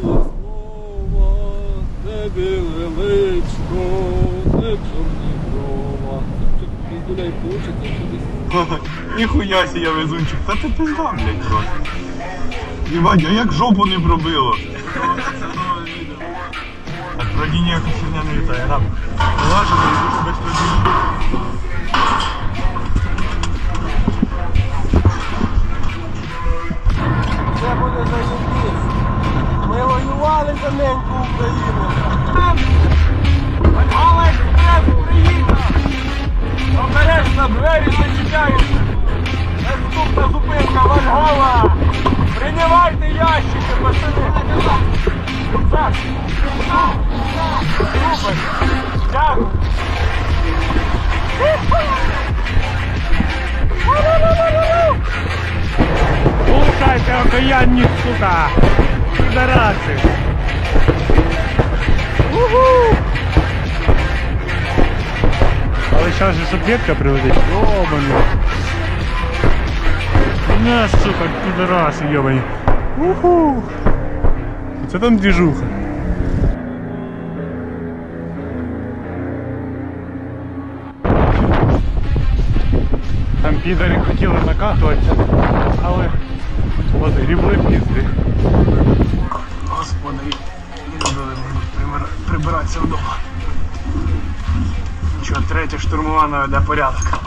слова, не біле личко, не чорні дрова. Тут гуляй получиться кудись. Ніхуя сі я везунчик. Та ти пизда, блядь, просто. Єбать, а як жопу не пробило? Так, ніяка херня не літає, раб. Я йду Обережно двері зачиняються. Наступна зупинка Вальгала. Приймайте ящики, пацани. Так. Супер. Дякую. Слухайте, окаянні, сука! Підараси! Зараз же суб'єктка прилетить. Йобані. На, сука, підараси, йобані. Уху! Це там движуха. Там підари хотіли накатуватися, але позгрібли пізди. Господи, любили прибиратися вдома. Що, третя штурмувана до порядок.